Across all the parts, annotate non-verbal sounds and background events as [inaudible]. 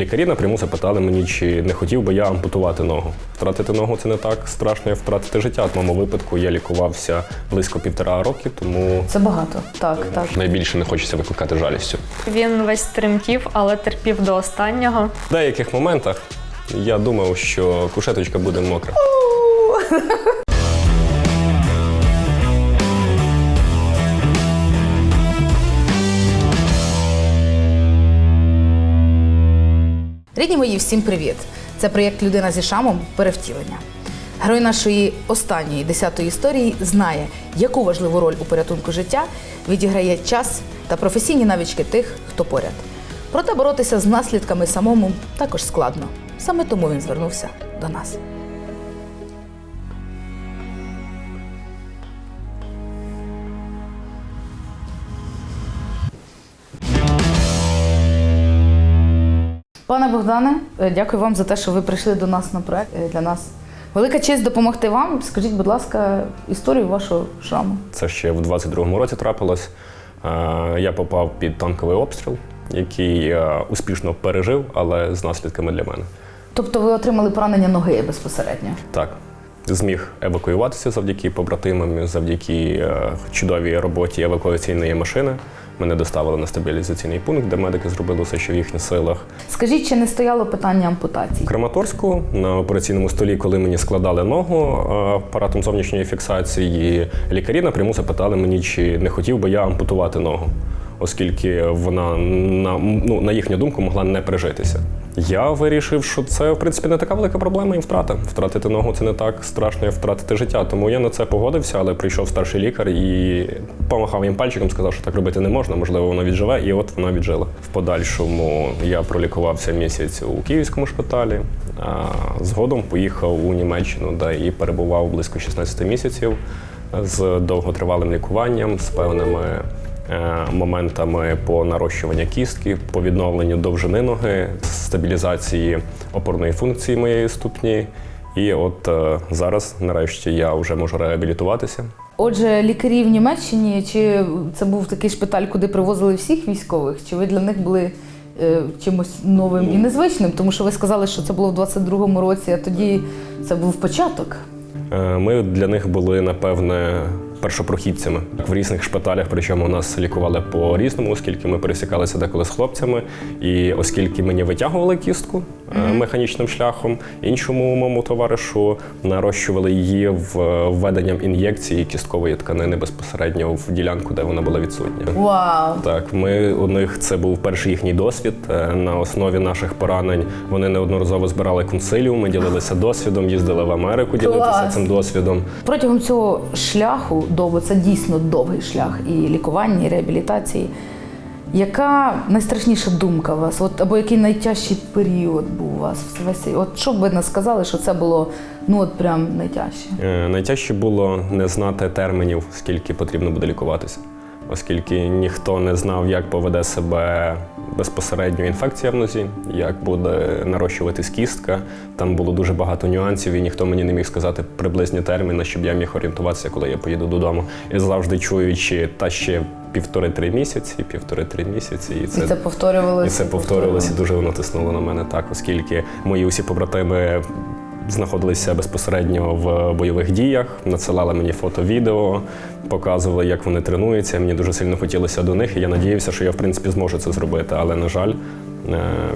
Лікарі напряму запитали мені, чи не хотів би я ампутувати ногу. Втратити ногу це не так страшно, як втратити життя. В моєму випадку я лікувався близько півтора роки, тому Це багато. Так, так. найбільше не хочеться викликати жалістю. Він весь тремтів, але терпів до останнього. В деяких моментах я думав, що кушеточка буде мокра. [laughs] Рідні мої, всім привіт! Це проєкт Людина зі шамом перевтілення. Герой нашої останньої десятої історії знає, яку важливу роль у порятунку життя відіграє час та професійні навички тих, хто поряд. Проте боротися з наслідками самому також складно. Саме тому він звернувся до нас. Пане Богдане, е, дякую вам за те, що ви прийшли до нас на проект. Е, Для нас велика честь допомогти вам. Скажіть, будь ласка, історію вашого шраму. Це ще в 22-му році трапилось. Е, Я попав під танковий обстріл, який я успішно пережив, але з наслідками для мене. Тобто ви отримали поранення ноги безпосередньо. Так, зміг евакуюватися завдяки побратимам, завдяки е, чудовій роботі евакуаційної машини. Мене доставили на стабілізаційний пункт, де медики зробили все, що в їхніх силах. Скажіть, чи не стояло питання ампутації? В Краматорську на операційному столі, коли мені складали ногу е, апаратом зовнішньої фіксації, лікарі напряму запитали мені, чи не хотів би я ампутувати ногу, оскільки вона на, ну, на їхню думку могла не прижитися. Я вирішив, що це в принципі не така велика проблема і втрата. Втратити ногу це не так страшно, як втратити життя. Тому я на це погодився, але прийшов старший лікар і помахав їм пальчиком, сказав, що так робити не можна, можливо, вона відживе, і от вона віджила. В подальшому я пролікувався місяць у київському шпиталі. А згодом поїхав у Німеччину, де і перебував близько 16 місяців з довготривалим лікуванням, з певними моментами по нарощуванню кістки, по відновленню довжини ноги, стабілізації опорної функції моєї ступні. І от е, зараз, нарешті, я вже можу реабілітуватися. Отже, лікарі в Німеччині, чи це був такий шпиталь, куди привозили всіх військових, чи ви для них були е, чимось новим і незвичним? Тому що ви сказали, що це було в 22-му році, а тоді це був початок. Е, Ми для них були, напевне, першопрохідцями в різних шпиталях, причому нас лікували по-різному, оскільки ми пересікалися деколи з хлопцями. І оскільки мені витягували кістку механічним шляхом, іншому моєму товаришу нарощували її введенням ін'єкції кісткової тканини безпосередньо в ділянку, де вона була відсутня. Вау! Так, ми у них це був перший їхній досвід. Е, На основі наших поранень вони неодноразово збирали консиліуми, ділилися досвідом, їздили в Америку ділитися Клас! цим досвідом. Протягом цього шляху довго це дійсно довгий шлях і лікування, і реабілітації. Яка найстрашніша думка у вас? От або який найтяжчий період був у вас в От що б ви не сказали, що це було ну от прям найтяжче? Е, Найтяжче було не знати термінів, скільки потрібно буде лікуватися, оскільки ніхто не знав, як поведе себе безпосередньо інфекція в нозі, як буде нарощуватись кістка. Там було дуже багато нюансів, і ніхто мені не міг сказати приблизні терміни, щоб я міг орієнтуватися, коли я поїду додому. І завжди чуючи, та ще півтори-три місяці, півтори-три місяці, і І це повторювалося. і це повторювалося, і дуже воно тиснуло на мене так, оскільки мої усі побратими знаходилися безпосередньо в бойових діях, надсилали мені фото, відео, показували, як вони тренуються. Мені дуже сильно хотілося до них, і я надіявся, що я в принципі зможу це зробити. Але на жаль,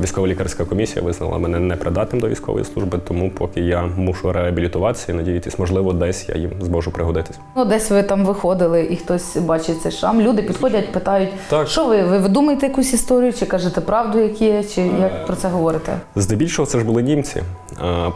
військово-лікарська комісія визнала мене непридатним до військової служби, тому поки я мушу реабілітуватися і надіятись, можливо, десь я їм зможу пригодитись. Ну, десь ви там виходили, і хтось бачить цей шрам. Люди підходять, питають, Так. що ви, ви видумаєте якусь історію, чи кажете правду, як є, чи як про це говорите? Здебільшого це ж були німці.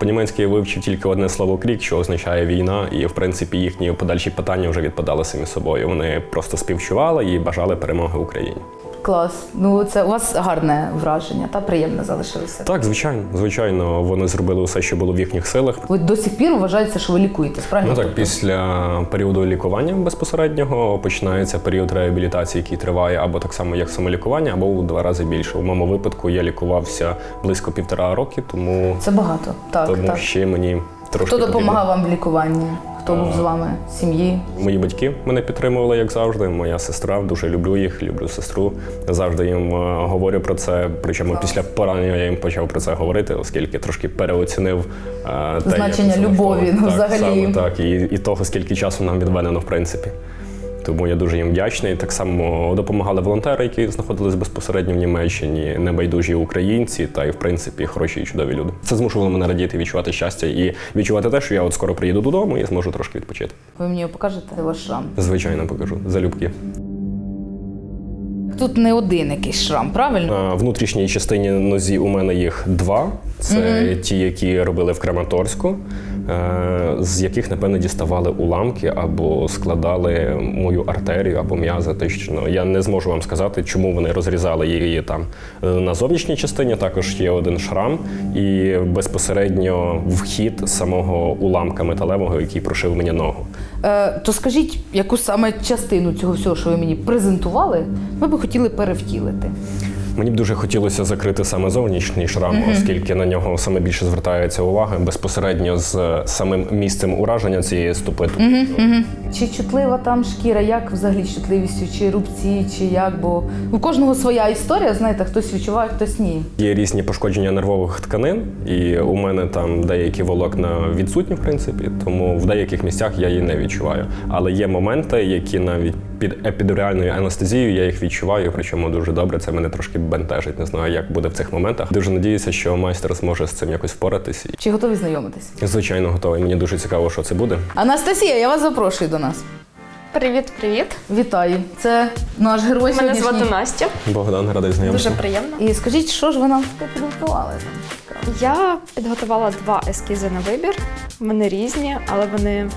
По-німецьки я вивчив тільки одне слово крік, що означає війна, і в принципі їхні подальші питання вже відпадали самі собою. Вони просто співчували і бажали перемоги Україні. Клас. Ну це у вас гарне враження, та приємне залишилося. Так, звичайно, звичайно, вони зробили все, що було в їхніх силах. Ви до сих пір вважаєте, що ви лікуєтесь, правильно? Ну так, Тобто- після періоду лікування безпосереднього починається період реабілітації, який триває або так само, як самолікування, або у два рази більше. У моєму випадку я лікувався близько півтора роки, тому, Це багато. Так, тому так. ще мені трошки Хто потрібно. допомагав вам в лікуванні? Хто був з вами сім'ї? Мої батьки мене підтримували, як завжди. Моя сестра, дуже люблю їх, люблю сестру. Завжди їм е, говорю про це. Причому після поранення я їм почав про це говорити, оскільки трошки переоцінив е, те, Значення як це любові, ну, так, взагалі. Саме так, і, і того, скільки часу нам відведено, в принципі. Тому я дуже їм вдячний. Так само допомагали волонтери, які знаходились безпосередньо в Німеччині, небайдужі українці та й в принципі хороші і чудові люди. Це змушувало мене радіти, відчувати щастя і відчувати те, що я от скоро приїду додому і зможу трошки відпочити. Ви мені покажете ваш шрам? Звичайно, покажу залюбки. Тут не один якийсь шрам, правильно? На внутрішній частині нозі у мене їх два. Це ті, які робили в Краматорську, е, з яких, напевно, діставали уламки або складали мою артерію або м'язи. Точно я не зможу вам сказати, чому вони розрізали її там. Е, На зовнішній частині також є один шрам, і безпосередньо вхід самого уламка металевого, який прошив мені ногу. Е, то скажіть, яку саме частину цього всього, що ви мені презентували, ми би хотіли перевтілити. Мені б дуже хотілося закрити саме зовнішній шрам, оскільки на нього саме більше звертається увага безпосередньо з самим місцем ураження цієї стопи. Чи чутлива там шкіра, як взагалі з чутливістю, чи рубці, чи як? Бо у кожного своя історія, знаєте, хтось відчуває, хтось ні. Є різні пошкодження нервових тканин, і у мене там деякі волокна відсутні, в принципі, тому в деяких місцях я її не відчуваю. Але є моменти, які навіть під епідуріальною анестезією я їх відчуваю, причому дуже добре. Це мене трошки бентежить. Не знаю, як буде в цих моментах. Дуже надіюся, що майстер зможе з цим якось впоратись. Чи готові знайомитись? Звичайно, готовий. Мені дуже цікаво, що це буде. Анастасія, я вас запрошую до нас. Привіт, привіт. Вітаю. Це наш герой Мене сьогоднішній. звати Настя. Богдан радий Дуже приємно. І скажіть, що ж ви нам підготували? Я підготувала два ескізи на вибір. Вони різні, але вони.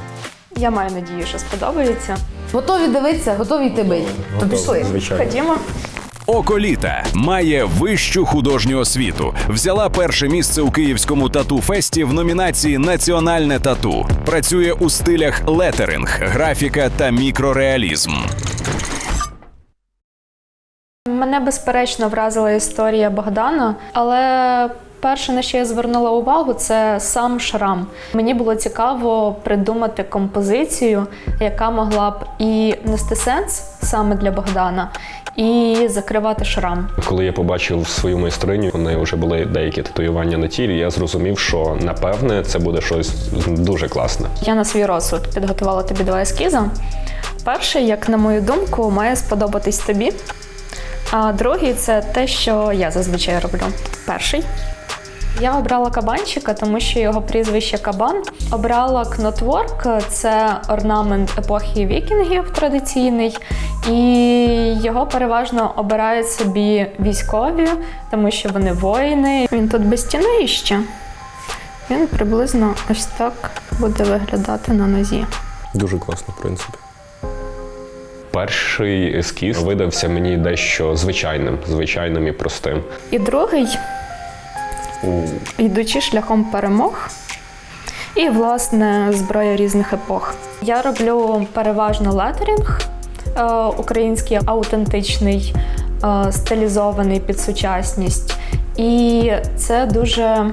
Я маю надію, що сподобаються. Готові дивитися, готові йти бить. То пішли. Звичайно. Ходімо. Околіта має вищу художню освіту. Взяла перше місце у київському тату-фесті в номінації Національне тату. Працює у стилях летеринг, графіка та мікрореалізм. Мене безперечно вразила історія Богдана, але перше, на що я звернула увагу, це сам шрам. Мені було цікаво придумати композицію, яка могла б і нести сенс саме для Богдана, і закривати шрам. Коли я побачив свою майстриню, у неї вже були деякі татуювання на тілі. Я зрозумів, що напевне це буде щось дуже класне. Я на свій розсуд підготувала тобі два ескізи. Перший, як на мою думку, має сподобатись тобі. А другий це те, що я зазвичай роблю. Перший. Я обрала кабанчика, тому що його прізвище Кабан. Обрала кнотворк, це орнамент епохи вікінгів традиційний, і його переважно обирають собі військові, тому що вони воїни. Він тут без стіни іще. Він приблизно ось так буде виглядати на нозі. Дуже класно, в принципі. Перший ескіз видався мені дещо звичайним, звичайним і простим. І другий, йдучи шляхом перемог. І, власне, зброя різних епох. Я роблю переважно летерінг, е, український аутентичний, е, стилізований під сучасність. І це дуже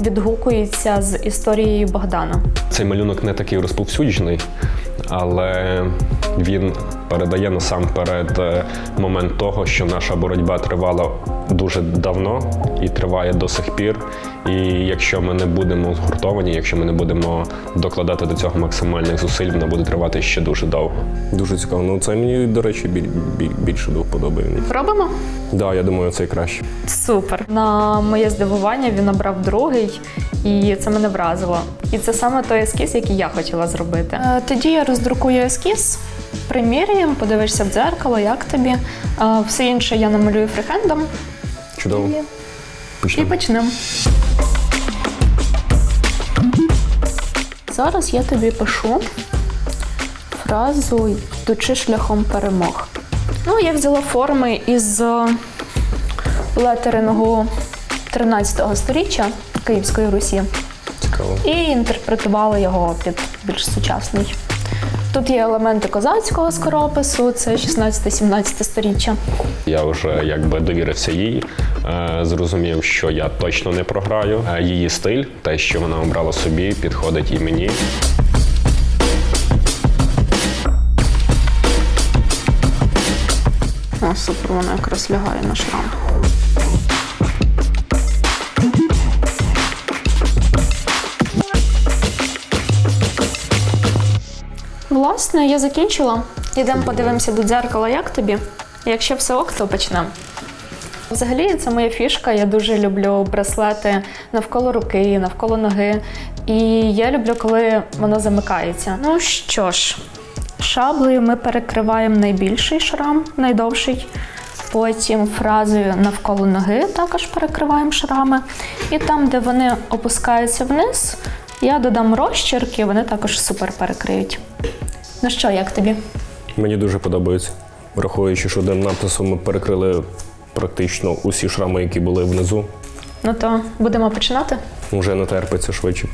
відгукується з історією Богдана. Цей малюнок не такий розповсюджений, але він передає насамперед е, момент того, що наша боротьба тривала дуже давно і триває до сих пір. І якщо ми не будемо згуртовані, якщо ми не будемо докладати до цього максимальних зусиль, вона буде тривати ще дуже довго. Дуже цікаво. Ну це мені, до речі, більше до вподоби. Робимо? Так, да, я думаю, це краще. Супер. На моє здивування він обрав другий, і це мене вразило. І це саме той ескіз, який я хотіла зробити. Е, Тоді я роздрукую ескіз, приміряємо, подивишся в дзеркало, як тобі. Е, Все інше я намалюю фрихендом Чудово. і, і Почнемо. почнемо. Зараз я тобі пишу фразу йдучи шляхом перемог. Ну, я взяла форми із е, летерингу 13 століття Київської Русі Цікаво. і інтерпретувала його під більш сучасний. Тут є елементи козацького скоропису, це 16-17 сторіччя. Я вже якби довірився їй, е, зрозумів, що я точно не програю. Е, її стиль, те, що вона обрала собі, підходить і мені. О, супер, вона якраз лягає на шрам. Власне, я закінчила. Йдемо подивимося до дзеркала, як тобі. Якщо все ок, то почнемо. Взагалі, це моя фішка. Я дуже люблю браслети навколо руки, навколо ноги. І я люблю, коли воно замикається. Ну що ж, шаблею ми перекриваємо найбільший шрам, найдовший. Потім фразою навколо ноги також перекриваємо шрами. І там, де вони опускаються вниз, я додам розчірки, вони також супер перекриють. Ну що, як тобі? Мені дуже подобається. Враховуючи, що одним написом ми перекрили практично усі шрами, які були внизу. Ну то будемо починати. Вже не терпиться швидше.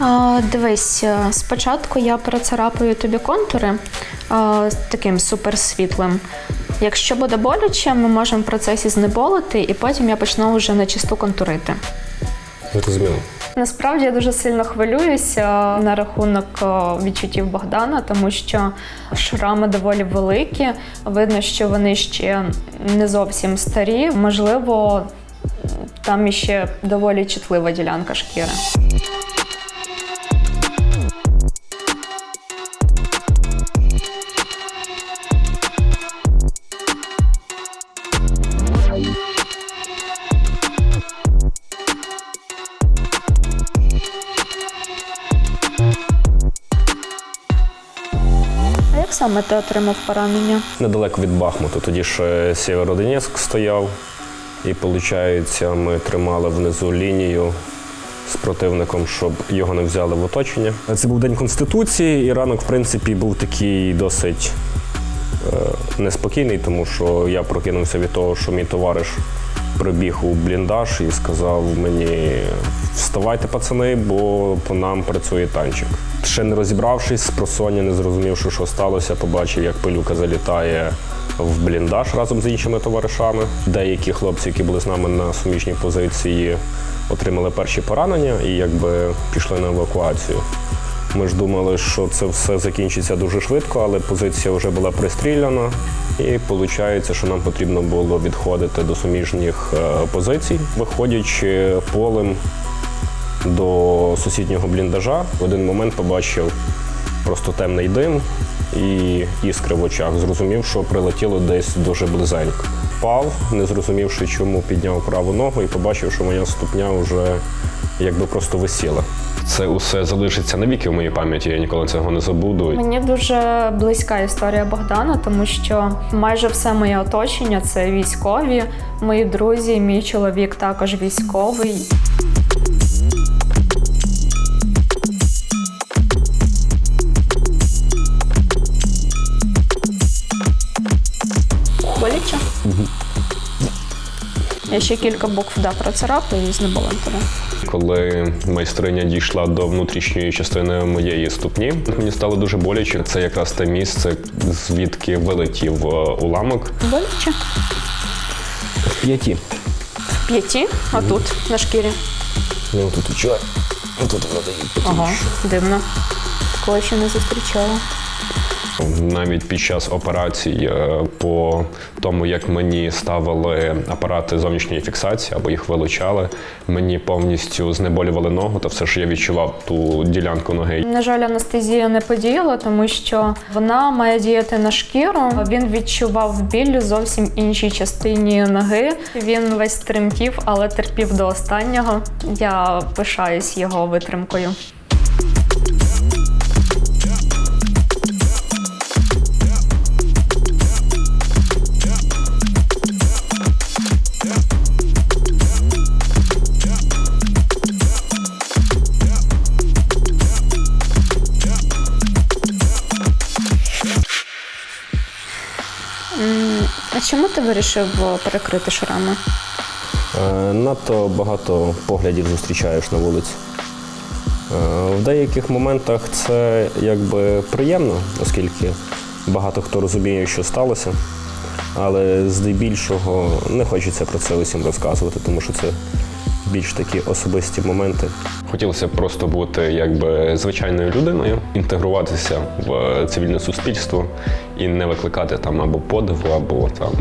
А, дивись, е, спочатку я процарапаю тобі контури а, таким суперсвітлим. Якщо буде боляче, ми можемо в процесі знеболити, і потім я почну вже на чисту контурити. Зрозуміло. Насправді я дуже сильно хвилююся на рахунок е, відчуттів Богдана, тому що шрами доволі великі. Видно, що вони ще не зовсім старі. Можливо, там іще доволі чутлива ділянка шкіри. Саме ти отримав поранення? Недалеко від Бахмуту. Тоді ще Сєвєродонецьк стояв. І виходить, ми тримали внизу лінію з противником, щоб його не взяли в оточення. Це був день Конституції, і ранок, в принципі, був такий досить е, неспокійний, тому що я прокинувся від того, що мій товариш прибіг у бліндаж і сказав мені: вставайте, пацани, бо по нам працює танчик. Ще не розібравшись, з просоння, не зрозумівши, що сталося, побачив, як пилюка залітає в бліндаж разом з іншими товаришами. Деякі хлопці, які були з нами на суміжній позиції, отримали перші поранення і якби пішли на евакуацію. Ми ж думали, що це все закінчиться дуже швидко, але позиція вже була пристріляна. І виходить, що нам потрібно було відходити до суміжніх е, позицій, виходячи полем до сусіднього бліндажа. В один момент побачив просто темний дим і іскри в очах. Зрозумів, що прилетіло десь дуже близенько. Впав, не зрозумівши, чому підняв праву ногу, і побачив, що моя ступня вже якби просто висіла. Це усе залишиться навіки в моїй пам'яті, я ніколи цього не забуду. Мені дуже близька історія Богдана, тому що майже все моє оточення це військові, мої друзі, мій чоловік також військовий. Боляче? Я ще кілька букв да, процарапаю і знеболем тебе. Коли майстриня дійшла до внутрішньої частини моєї ступні, мені стало дуже боляче. Це якраз те місце, звідки вилетів е, уламок. Боляче? В п'яті. В п'яті, а тут, на шкірі. Ну тут відчуваю. Тут воно дає. Ага, дивно. Такого ще не зустрічала. Навіть під час операцій, е, по тому, як мені ставили апарати зовнішньої фіксації або їх вилучали, мені повністю знеболювали ногу, та все ж я відчував ту ділянку ноги. На жаль, анестезія не подіяла, тому що вона має діяти на шкіру. Він відчував біль зовсім іншій частині ноги. Він весь тремтів, але терпів до останнього. Я пишаюсь його витримкою. Чому ти вирішив е, перекрити шрами? Е, Надто багато поглядів зустрічаєш на вулиці. Е, В деяких моментах це якби приємно, оскільки багато хто розуміє, що сталося. Але здебільшого не хочеться про це усім розказувати, тому що це більш такі особисті моменти. Хотілося б просто бути якби звичайною людиною, інтегруватися в цивільне суспільство і не викликати там або подиву, або там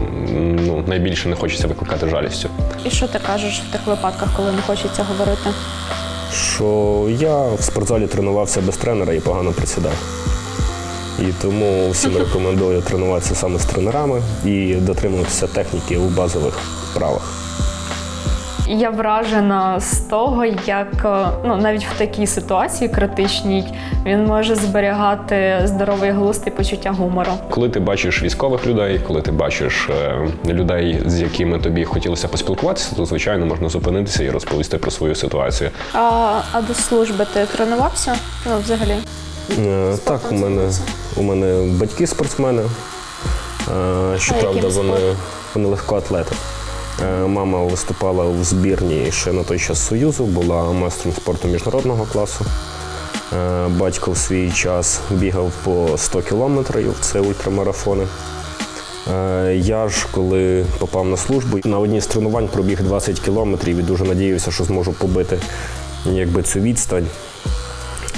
ну найбільше не хочеться викликати жалістю. І що ти кажеш в тих випадках, коли не хочеться говорити? Що я в спортзалі тренувався без тренера і погано присідав. І тому всім [laughs] рекомендую тренуватися саме з тренерами і дотримуватися техніки у базових вправах. Я вражена з того, як е, ну навіть в такій ситуації критичній він може зберігати здоровий глузд і почуття гумору. Коли ти бачиш військових людей, коли ти бачиш е, людей, з якими тобі хотілося поспілкуватися, то звичайно можна зупинитися і розповісти про свою ситуацію. А, а до служби ти тренувався? Ну, взагалі. Е, Так, у мене, у мене батьки спортсмени. Е, Щоправда, вони, вони легкоатлети. Е, Мама виступала в збірні ще на той час Союзу, була майстром спорту міжнародного класу. Е, Батько в свій час бігав по 100 кілометрів, це ультрамарафони. Е, Я ж, коли попав на службу, на одній з тренувань пробіг 20 кілометрів і дуже надіявся, що зможу побити якби, цю відстань.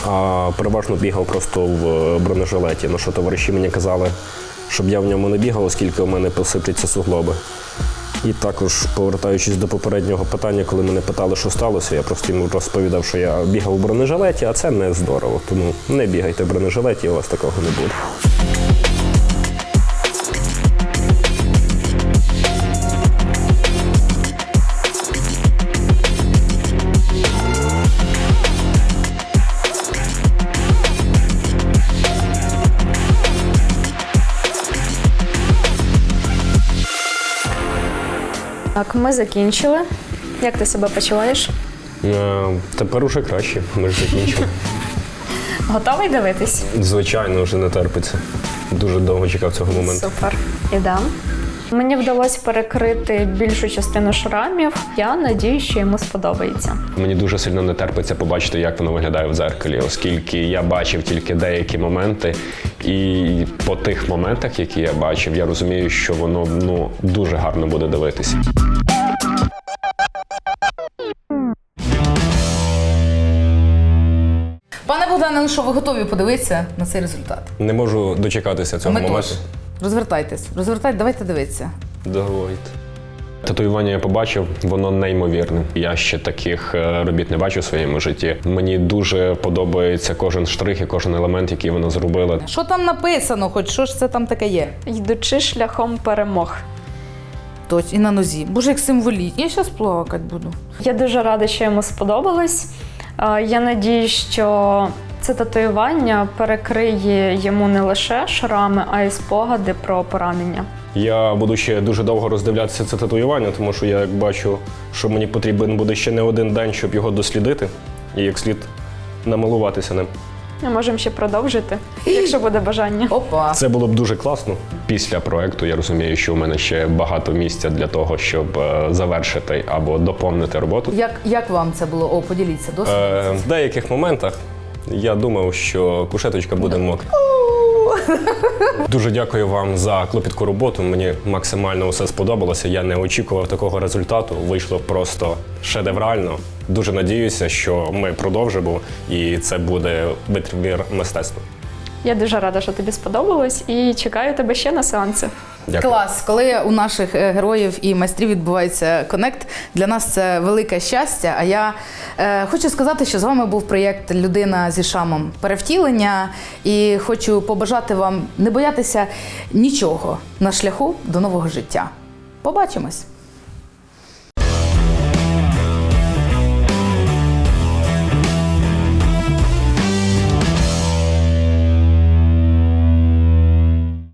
А переважно бігав просто в бронежилеті. На що товариші мені казали, щоб я в ньому не бігав, оскільки у мене посипляться суглоби. І також, повертаючись до попереднього питання, коли мене питали, що сталося, я просто їм розповідав, що я бігав у бронежилеті, а це не здорово. Тому не бігайте в бронежилеті, у вас такого не буде. Так, ми закінчили. Як ти себе почуваєш? Е, Тепер уже краще, ми ж закінчили. [laughs] Готовий дивитись? Звичайно, вже не терпиться. Дуже довго чекав цього моменту. Супер. Ідем. Мені вдалося перекрити більшу частину шрамів. Я надію, що йому сподобається. Мені дуже сильно не терпиться побачити, як воно виглядає в дзеркалі, оскільки я бачив тільки деякі моменти, і по тих моментах, які я бачив, я розумію, що воно ну дуже гарно буде дивитися. Пане Богдане, ну що, ви готові подивитися на цей результат? Не можу дочекатися цього Ми моменту. Розвертайтесь, розвертайте, давайте дивитися. Давайте. Татуювання я побачив, воно неймовірне. Я ще таких е, робіт не бачив у своєму житті. Мені дуже подобається кожен штрих і кожен елемент, який вона зробила. Що там написано, хоч що ж це там таке є? Йдучи шляхом перемог. Точно, і на нозі. Боже, як символіт. Я зараз плакати буду. Я дуже рада, що йому сподобалось. Е, Я надію, що це татуювання перекриє йому не лише шрами, а й спогади про поранення. Я буду ще дуже довго роздивлятися це татуювання, тому що я як бачу, що мені потрібен буде ще не один день, щоб його дослідити і як слід намилуватися ним. Ми можемо ще продовжити, якщо буде бажання. [laughs] Опа. Це було б дуже класно. Після проекту я розумію, що у мене ще багато місця для того, щоб е, завершити або доповнити роботу. Як, як вам це було? О, поділіться досвід. Е, в деяких моментах я думав, що кушеточка буде мокра. Дуже дякую вам за клопітку роботу. Мені максимально все сподобалося. Я не очікував такого результату. Вийшло просто шедеврально. Дуже надіюся, що ми продовжимо, і це буде витвір мистецтва. Я дуже рада, що тобі сподобалось, і чекаю тебе ще на сеанси. Дякую. Клас, коли у наших е, героїв і майстрів відбувається конект, для нас це велике щастя. А я е, хочу сказати, що з вами був проєкт Людина зі шамом перевтілення. І хочу побажати вам не боятися нічого на шляху до нового життя. Побачимось!